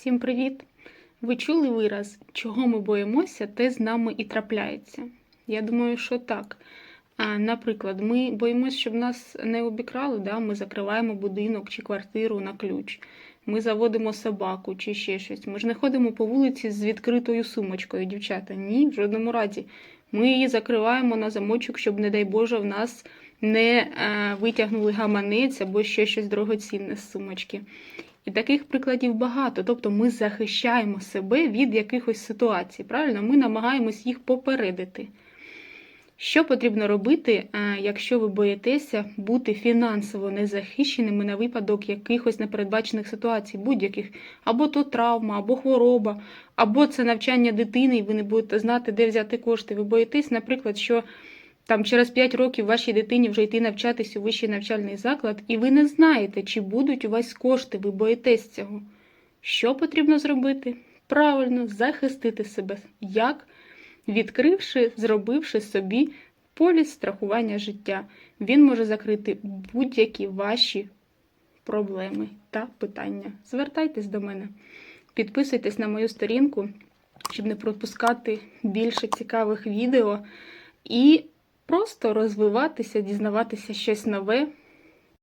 Всім привіт! Ви чули вираз, чого ми боїмося, те з нами і трапляється. Я думаю, що так. Наприклад, ми боїмося, щоб нас не обікрали, да? ми закриваємо будинок чи квартиру на ключ. Ми заводимо собаку чи ще щось. Ми ж не ходимо по вулиці з відкритою сумочкою, дівчата. Ні, в жодному разі. Ми її закриваємо на замочок, щоб, не дай Боже, в нас не е, витягнули гаманець або ще щось дорогоцінне з сумочки. І таких прикладів багато. Тобто ми захищаємо себе від якихось ситуацій. Правильно, ми намагаємось їх попередити. Що потрібно робити, е, якщо ви боїтеся бути фінансово незахищеними на випадок якихось непередбачених ситуацій, будь-яких, або то травма, або хвороба, або це навчання дитини, і ви не будете знати, де взяти кошти. Ви боїтесь, наприклад, що там через 5 років вашій дитині вже йти навчатись у вищий навчальний заклад, і ви не знаєте, чи будуть у вас кошти, ви боїтесь цього. Що потрібно зробити? Правильно, захистити себе. Як? Відкривши, зробивши собі поліс страхування життя. Він може закрити будь-які ваші проблеми та питання. Звертайтесь до мене, підписуйтесь на мою сторінку, щоб не пропускати більше цікавих відео і просто розвиватися, дізнаватися щось нове